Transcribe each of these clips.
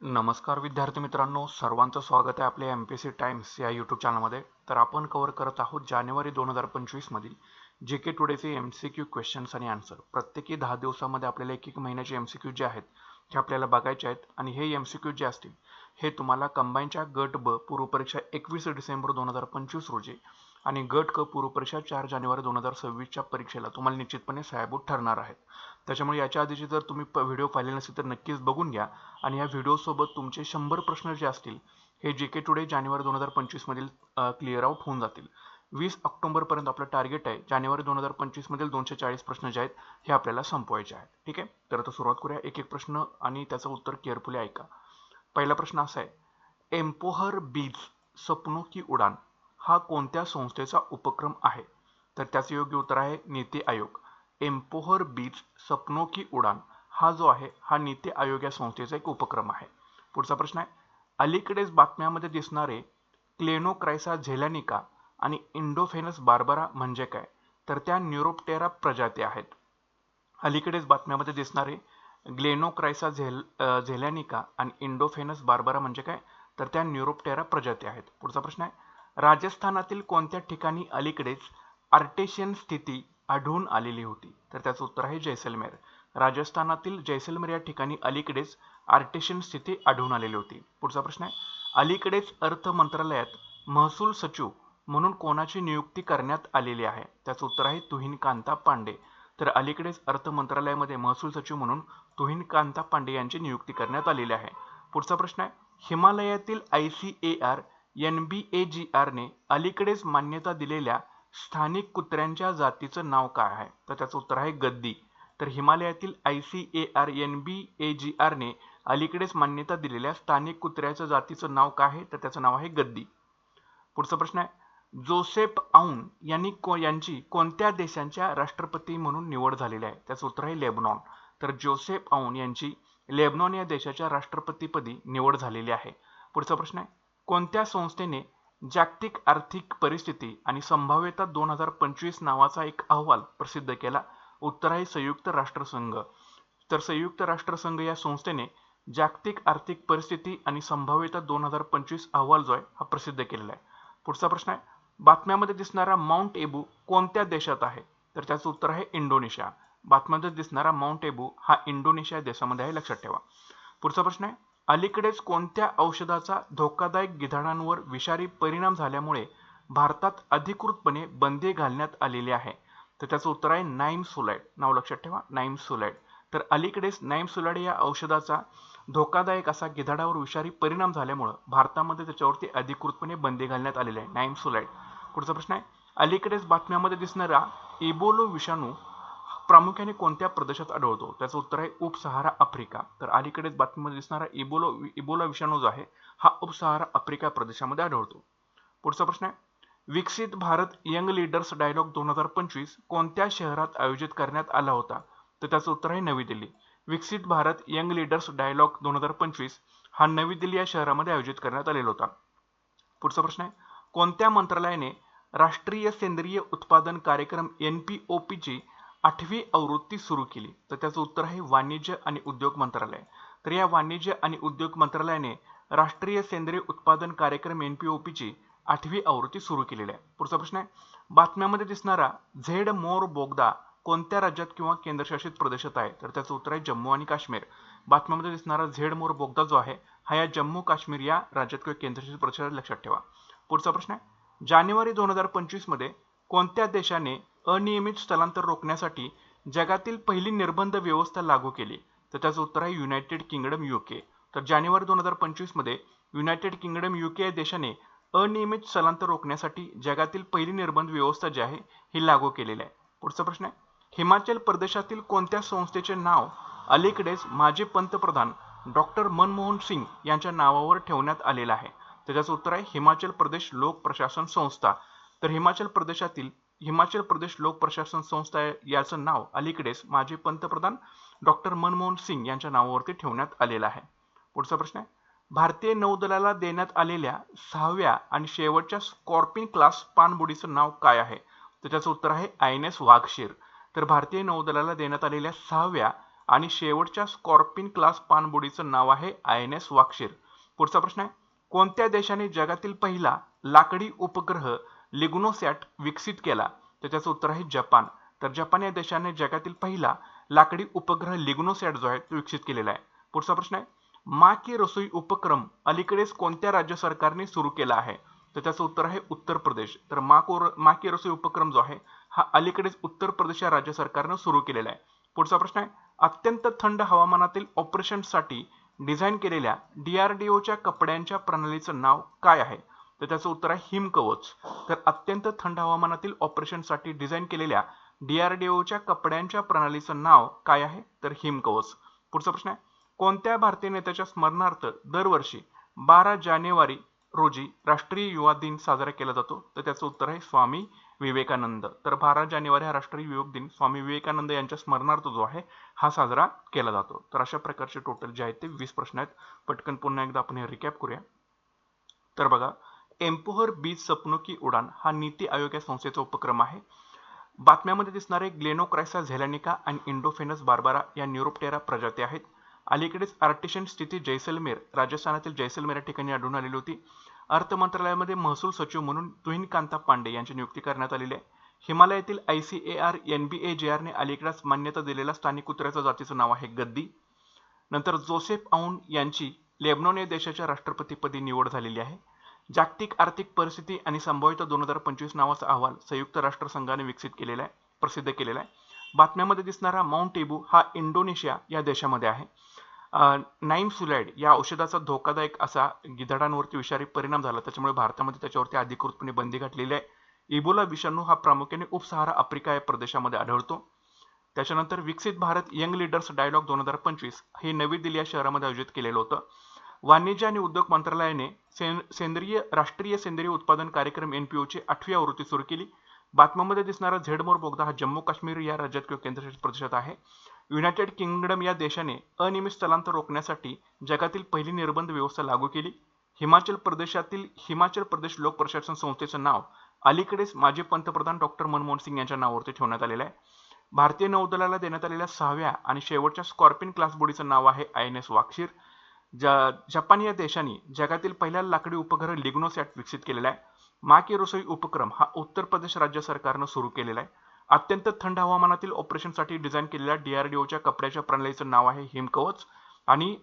नमस्कार विद्यार्थी मित्रांनो सर्वांचं स्वागत आहे आपल्या एम पी सी टाइम्स या यूट्यूब चॅनलमध्ये तर आपण कव्हर करत आहोत जानेवारी दोन हजार पंचवीसमधील जे के टुडेचे एम सी क्यू क्वेश्चन्स आणि आन्सर प्रत्येकी दहा दिवसामध्ये आपल्याला एक एक महिन्याचे एम सी क्यू जे आहेत हे आपल्याला बघायचे आहेत आणि हे एम सी क्यू जे असतील हे तुम्हाला कंबाईनच्या गट ब पूर्वपरीक्षा एकवीस डिसेंबर दोन हजार पंचवीस रोजी आणि गट क पूर्वपरीक्षा चार जानेवारी दोन हजार सव्वीसच्या परीक्षेला तुम्हाला निश्चितपणे सहाय्यभूत ठरणार आहेत. त्याच्यामुळे याच्या आधीचे जर तुम्ही व्हिडिओ पाहिले नसेल तर नक्कीच बघून घ्या. आणि या व्हिडिओसोबत तुमचे शंभर प्रश्न जे असतील हे जे के टुडे जानेवारी दोन हजार पंचवीसमधील क्लिअर आउट होऊन जातील. वीस ऑक्टोबरपर्यंत आपलं टार्गेट आहे. जानेवारी दोन हजार पंचवीसमधील दोनशे चाळीस प्रश्न जे आहेत हे आपल्याला संपवायचे आहेत. ठीक आहे? तर आता सुरुवात करूया. एक एक प्रश्न आणि त्याचं उत्तर केअरफुली ऐका. पहिला प्रश्न असा आहे. एम्पोहर बीज सपनो की उडान हा कोणत्या संस्थेचा उपक्रम आहे? तर त्याचं योग्य उत्तर आहे नीती आयोग. एम्पोहर बीच सपनो की उडान. हा जो आहे हा नीती आयोग या संस्थेचा एक उपक्रम आहे. पुढचा प्रश्न आहे. अलीकडेच बातम्यामध्ये दिसणारे क्लेनोक्रायसा झेलॅनिका आणि इंडोफेनस बार्बरा म्हणजे काय? तर त्या न्युरोप्टेरा प्रजाती आहेत. अलीकडेच बातम्यामध्ये दिसणारे ग्लेनोक्रायसा झेल झेलॅनिका आणि इंडोफेनस बार्बरा म्हणजे काय? तर त्या न्युरोप्टेरा प्रजाती आहेत. पुढचा प्रश्न आहे. राजस्थानातील कोणत्या ठिकाणी अलीकडेच आर्टेशियन स्थिती आढळून आलेली होती. तर त्याचं उत्तर आहे जैसलमेर. राजस्थानातील जैसलमेर या ठिकाणी अलीकडेच आर्टेशन स्थिती आढळून आलेली होती. पुढचा प्रश्न आहे. अलीकडेच अर्थ मंत्रालयात महसूल सचिव म्हणून कोणाची नियुक्ती करण्यात आलेली आहे? त्याचं उत्तर आहे तुहीन कांता पांडे. तर अलीकडेच अर्थ मंत्रालयामध्ये महसूल सचिव म्हणून तुहीन कांता पांडे यांची नियुक्ती करण्यात आलेली आहे. पुढचा प्रश्न आहे. हिमालयातील I C A R N B A G आरने अलीकडेच मान्यता दिलेल्या स्थानिक कुत्र्यांच्या जातीचं नाव काय आहे? तर त्याचं उत्तर आहे गद्दी. तर हिमालयातील I C A R N B A G आरने अलीकडेच मान्यता दिलेल्या स्थानिक कुत्र्याच्या जातीचं नाव काय आहे? तर त्याचं नाव आहे गद्दी. पुढचा प्रश्न आहे. जोसेफ आऊन यांनी को यांची कोणत्या देशांच्या राष्ट्रपती म्हणून निवड झालेली आहे? त्याचं उत्तर आहे लेबनॉन. तर जोसेफ औन यांची लेबनॉन या देशाच्या राष्ट्रपतीपदी निवड झालेली आहे. पुढचा प्रश्न आहे. कोणत्या संस्थेने जागतिक आर्थिक परिस्थिती आणि संभाव्यता दोन हजार पंचवीस नावाचा एक अहवाल प्रसिद्ध केला. उत्तर आहे संयुक्त राष्ट्रसंघ. तर संयुक्त राष्ट्रसंघ या संस्थेने जागतिक आर्थिक परिस्थिती आणि संभाव्यता दोन हजार पंचवीस अहवाल जो आहे हा प्रसिद्ध केलेला आहे. पुढचा प्रश्न आहे. बातम्यामध्ये दिसणारा माउंट एबू कोणत्या देशात आहे? तर त्याचं उत्तर आहे इंडोनेशिया. बातम्यामध्ये दिसणारा माउंट एबू हा इंडोनेशिया देशामध्ये आहे लक्षात ठेवा. पुढचा प्रश्न आहे. अलीकडेच कोणत्या औषधाचा धोकादायक गिधाडांवर विषारी परिणाम झाल्यामुळे भारतात अधिकृतपणे बंदी घालण्यात आलेली आहे? तर त्याचं उत्तर आहे नाईम सुलाइड नाव लक्षात ठेवा नाईम सुलाइड तर अलीकडेच नाईम सुलाइड या औषधाचा धोकादायक असा गिधाडावर विषारी परिणाम झाल्यामुळं भारतामध्ये त्याच्यावरती अधिकृतपणे बंदी घालण्यात आलेली आहे. नाईम सुलाइड पुढचा प्रश्न आहे. अलीकडेच बातम्यामध्ये दिसणारा इबोलो विषाणू प्रामुख्याने कोणत्या प्रदेशात आढळतो? त्याचं उत्तर आहे उपसहारा आफ्रिका. तर अलीकडेच बातमीमध्ये दिसणारा इबोलो इबोला विषाणू जो आहे हा उपसहारा आफ्रिका प्रदेशामध्ये आढळतो. पुढचा प्रश्न आहे. विकसित भारत यंग लीडर्स डायलॉग दोन हजार पंचवीस कोणत्या शहरात आयोजित करण्यात आला होता? तर त्याचं उत्तर आहे नवी दिल्ली. विकसित भारत यंग लीडर्स डायलॉग दोन हजार पंचवीस हा नवी दिल्ली या शहरामध्ये आयोजित करण्यात आलेला होता. पुढचा प्रश्न आहे. कोणत्या मंत्रालयाने राष्ट्रीय सेंद्रिय उत्पादन कार्यक्रम एन पी ओ पीची आठवी आवृत्ती सुरू केली. तर त्याचं उत्तर आहे वाणिज्य आणि उद्योग मंत्रालय. तर या वाणिज्य आणि उद्योग मंत्रालयाने राष्ट्रीय सेंद्रिय उत्पादन कार्यक्रम एन पी ओ पीची आठवी आवृत्ती सुरू केलेली आहे. पुढचा प्रश्न आहे. बातम्यामध्ये दिसणारा झेड मोर बोगदा कोणत्या राज्यात किंवा केंद्रशासित प्रदेशात आहे? तर त्याचं उत्तर आहे जम्मू आणि काश्मीर. बातम्यामध्ये दिसणारा झेड मोर बोगदा जो आहे हा या जम्मू काश्मीर या राज्यात किंवा केंद्रशासित प्रदेशात लक्षात ठेवा. पुढचा प्रश्न आहे. जानेवारी दोन हजार पंचवीसमध्ये कोणत्या देशाने अनियमित स्थलांतर रोखण्यासाठी जगातील पहिली निर्बंध व्यवस्था लागू केली. तर त्याचं उत्तर आहे युनायटेड किंगडम युके तर जानेवारी दोन हजार पंचवीसमध्ये युनायटेड किंगडम युके या देशाने अनियमित स्थलांतर रोखण्यासाठी जगातील पहिली निर्बंध व्यवस्था जी आहे ही लागू केलेली आहे. पुढचा प्रश्न आहे. हिमाचल प्रदेशातील कोणत्या संस्थेचे नाव अलीकडेच माजी पंतप्रधान डॉक्टर मनमोहन सिंग यांच्या नावावर ठेवण्यात आलेलं आहे? त्याचं उत्तर आहे हिमाचल प्रदेश लोक प्रशासन संस्था. तर हिमाचल प्रदेशातील हिमाचल प्रदेश लोक प्रशासन संस्था याचं नाव अलीकडेच माजी पंतप्रधान डॉक्टर मनमोहन सिंग यांच्या नावावरती ठेवण्यात आलेलं आहे. पुढचा प्रश्न आहे. भारतीय नौदलाला देण्यात आलेल्या सहाव्या आणि शेवटच्या स्कॉर्पिन क्लास पाणबुडीचं नाव काय आहे? तर त्याचं उत्तर आहे आय एन एस वाघशीर. तर भारतीय नौदलाला देण्यात आलेल्या सहाव्या आणि शेवटच्या स्कॉर्पिन क्लास पाणबुडीचं नाव आहे आय एन एस वाघशीर. पुढचा प्रश्न आहे. कोणत्या देशाने जगातील पहिला लाकडी उपग्रह लिग्नोसॅट विकसित केला. तर त्याचं उत्तर आहे जपान. तर जपान या देशाने जगातील पहिला लाकडी उपग्रह लिग्नोसॅट जो आहे तो विकसित केलेला आहे. पुढचा प्रश्न आहे मा की रसोई उपक्रम अलीकडेच कोणत्या राज्य सरकारने सुरू केला आहे? तर त्याचं उत्तर आहे उत्तर प्रदेश. तर मा को मा की रसोई उपक्रम जो आहे हा अलीकडेच उत्तर प्रदेश या राज्य सरकारनं सुरू केलेला आहे. पुढचा प्रश्न आहे अत्यंत थंड हवामानातील ऑपरेशनसाठी डिझाईन केलेल्या डीआरडीओच्या कपड्यांच्या प्रणालीचं नाव काय आहे? तर त्याचं उत्तर आहे हिमकवच तर अत्यंत थंड हवामानातील ऑपरेशनसाठी डिझाईन केलेल्या डीआरडीओच्या कपड्यांच्या प्रणालीचं नाव काय आहे? तर हिमकवच पुढचा प्रश्न आहे. कोणत्या भारतीय नेत्याच्या स्मरणार्थ दरवर्षी बारा जानेवारी रोजी राष्ट्रीय युवा दिन साजरा केला जातो? तर त्याचं उत्तर आहे स्वामी विवेकानंद. तर बारा जानेवारी हा राष्ट्रीय युवक दिन. स्वामी विवेकानंद यांच्या स्मरणार्थ जो आहे हा साजरा केला जातो. तर अशा प्रकारचे टोटल जे आहेत ते वीस प्रश्न आहेत. पटकन पुन्हा एकदा आपण हे रिकॅप करूया. तर बघा एम्पोहर बीज सपनो की उडान हा नीती आयोग या संस्थेचा उपक्रम आहे. बातम्यामध्ये दिसणारे ग्लेनोक्रायसा झेलॅनिका आणि इंडोफेनस बार्बारा या न्युरोप्टेरा प्रजाती आहेत. अलीकडेच आर्टिशन स्थिती जैसलमेर राजस्थानातील जैसलमेर या ठिकाणी आढळून आलेली होती. अर्थ मंत्रालयामध्ये महसूल सचिव म्हणून तुहिन कांता पांडे यांची नियुक्ती करण्यात आलेली आहे. हिमालयातील I C A R N B A J आरने अलीकडेच मान्यता दिलेल्या स्थानिक कुत्र्याच्या जातीचं नाव आहे गद्दी. नंतर जोसेफ औन यांची लेबनॉन या देशाच्या राष्ट्रपतीपदी निवड झालेली आहे. जागतिक आर्थिक परिस्थिती आणि संभाव्यता दोन हजार पंचवीस नावाचा अहवाल संयुक्त राष्ट्रसंघाने विकसित केलेला आहे प्रसिद्ध केलेला आहे. बातम्यामध्ये दिसणारा माउंट टेबू हा इंडोनेशिया या देशामध्ये आहे. नाईम सुलाइड या औषधाचा धोकादायक असा गिधाडांवरती विषारी परिणाम झाला. त्याच्यामुळे भारतामध्ये त्याच्यावरती अधिकृतपणे बंदी घातलेली आहे. इबोला विषाणू हा प्रामुख्याने उपसहारा आफ्रिका या प्रदेशामध्ये आढळतो. त्याच्यानंतर विकसित भारत यंग लीडर्स डायलॉग दोन हजार पंचवीस हे नवी दिल्ली या शहरामध्ये आयोजित केलेलं होतं. वाणिज्य आणि उद्योग मंत्रालयाने सेंद्रिय राष्ट्रीय सेंद्रिय उत्पादन कार्यक्रम एनपीओची आठवी आवृत्ती सुरू केली. बातम्यामध्ये दिसणारा झेडमोर बोगदा हा जम्मू काश्मीर या राज्यात किंवा केंद्रशासित प्रदेशात आहे. युनायटेड किंगडम या देशाने अनियमित स्थलांतर रोखण्यासाठी जगातील पहिली निर्बंध व्यवस्था लागू केली. हिमाचल प्रदेशातील हिमाचल प्रदेश लोक प्रशासन संस्थेचं नाव अलीकडेच माजी पंतप्रधान डॉक्टर मनमोहन सिंग यांच्या नावावरती ठेवण्यात आलेलं आहे. भारतीय नौदलाला देण्यात आलेल्या सहाव्या आणि शेवटच्या स्कॉर्पिन क्लास बोडीचं नाव आहे I N S Vagsheer Japan या देशाने जगातील पहिला लाकडी उपग्रह लिग्नोसॅट विकसित केलेला आहे. मा की रसोई उपक्रम हा उत्तर प्रदेश राज्य सरकारनं सुरू केलेला आहे. अत्यंत थंड हवामानातील ऑपरेशनसाठी डिझाईन केलेल्या डीआरडीओच्या कपड्याच्या प्रणालीचं नाव आहे हिमकवच. आणि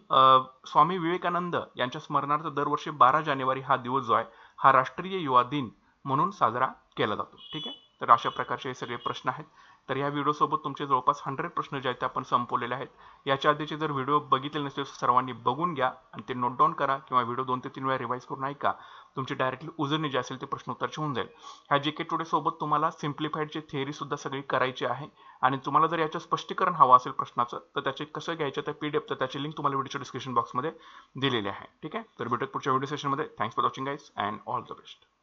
स्वामी विवेकानंद यांच्या स्मरणार्थ दरवर्षी बारा जानेवारी हा दिवस जो आहे हा राष्ट्रीय युवा दिन म्हणून साजरा केला जातो. ठीक आहे? तर अशा प्रकारचे हे सगळे प्रश्न आहेत. तर या व्हिडिओसोबत तुमचे जवळपास हंड्रेड प्रश्न जे आहेत ते आपण संपवलेले आहेत. याच्या आधीचे जर व्हिडिओ बघितले नसतील सर्वांनी बघून घ्या आणि ते नोट डाऊन करा किंवा व्हिडिओ दोन ते तीन वेळा रिवाईज करून ऐका. तुमची डायरेक्टली उजळणी जे असेल ते प्रश्न उत्तरचे होऊन जाईल. ह्या जे के टुडेसोबत तुम्हाला सिम्प्लिफाईडची थेअरीसुद्धा सगळी करायची आहे. आणि तुम्हाला जर याचं स्पष्टीकरण हवं असेल प्रश्नाचं तर त्याचे कसं घ्यायचं त्या पी डी एफ तर त्याची लिंक तुम्हाला व्हिडिओच्या डिस्क्रिप्शन बॉक्समध्ये दिलेली आहे. ठीक आहे? तर भेटत पुढच्या व्हिडिओ सेशनमध्ये thanks for watching guys and all the best